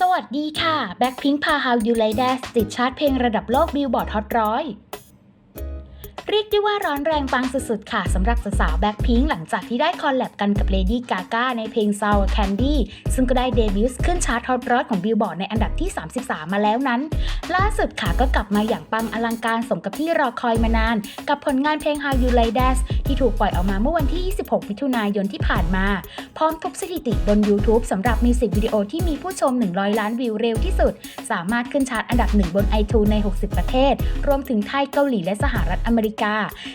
สวัสดีค่ะ Blackpink พา How You Like That ติดชาร์ตเพลงระดับโลกบิลบอร์ดฮอตร้อย เรียกได้ว่าร้อนแรงปังสุดๆ ค่ะสำหรับสาวๆ Blackpink หลังจากที่ได้คอลแลบกันกับ Lady Gaga ในเพลง Sour Candy ซึ่งก็ได้เดบิวต์ขึ้นชาร์ตฮอตร้อยของบิลบอร์ดในอันดับที่ 33 มาแล้วนั้น ล่าสุดค่ะก็กลับมาอย่างปังอลังการสมกับที่รอคอยมานาน กับผลงานเพลง How You Like That ที่ถูกปล่อยออกมาเมื่อวันที่ 26 มิถุนายนที่ผ่านมา พร้อมทุบสถิติบน YouTube สำหรับมิวสิกวิดีโอที่มีผู้ชม 100 ล้านวิวเร็วที่สุด สามารถขึ้นชาร์ตอันดับหนึ่งบน iTunes ใน 60 ประเทศ รวมถึงไทยเกาหลีและสหรัฐอเมริกา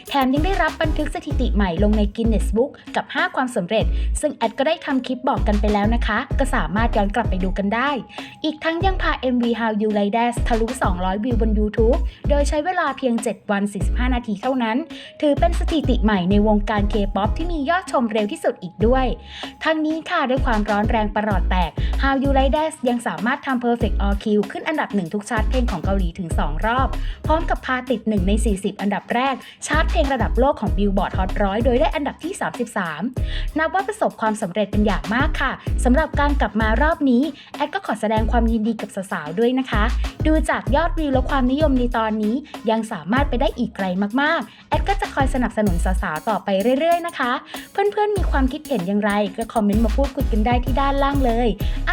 แถมยังได้รับบันทึกสถิติใหม่ลงใน Guinness Book กับ 5 ความสำเร็จ ซึ่งแอดก็ได้ทำคลิปบอกกันไปแล้วนะคะ ก็สามารถย้อนกลับไปดูกันได้ อีกทั้งยังพา MV How You Like That ทะลุ 200 วิวบน YouTube โดยใช้เวลาเพียง 7 วัน 45 นาทีเท่านั้น ถือเป็นสถิติใหม่ในวงการ K-POP ที่มียอดชมเร็วที่สุดอีกด้วย ทั้งนี้ค่ะด้วยความร้อนแรงประหลอดแตก How You Like That ยังสามารถทำ Perfect All Q ขึ้นอันดับหนึ่งทุกชาร์ตเพลงของเกาหลีถึง 2 รอบ พร้อมกับพาติด 1 ใน 40 อันดับแรก ชาร์ตเพลงระดับโลกของ Billboard Hot 100 โดยได้อันดับที่ 33 นับว่าประสบความสำเร็จเป็นอย่างมากค่ะสำหรับการกลับมารอบนี้ แอดก็ขอแสดงความยินดีกับสาวๆด้วยนะคะ ดูจากยอดวิวและความนิยมในตอนนี้ ยังสามารถไปได้อีกไกลมากๆ แอดก็จะคอยสนับสนุนสาวๆต่อไปเรื่อย ๆ นะคะ เพื่อนๆมีความคิดเห็นอย่างไรก็คอมเมนต์มาพูดคุยกันได้ที่ด้านล่างเลยอัป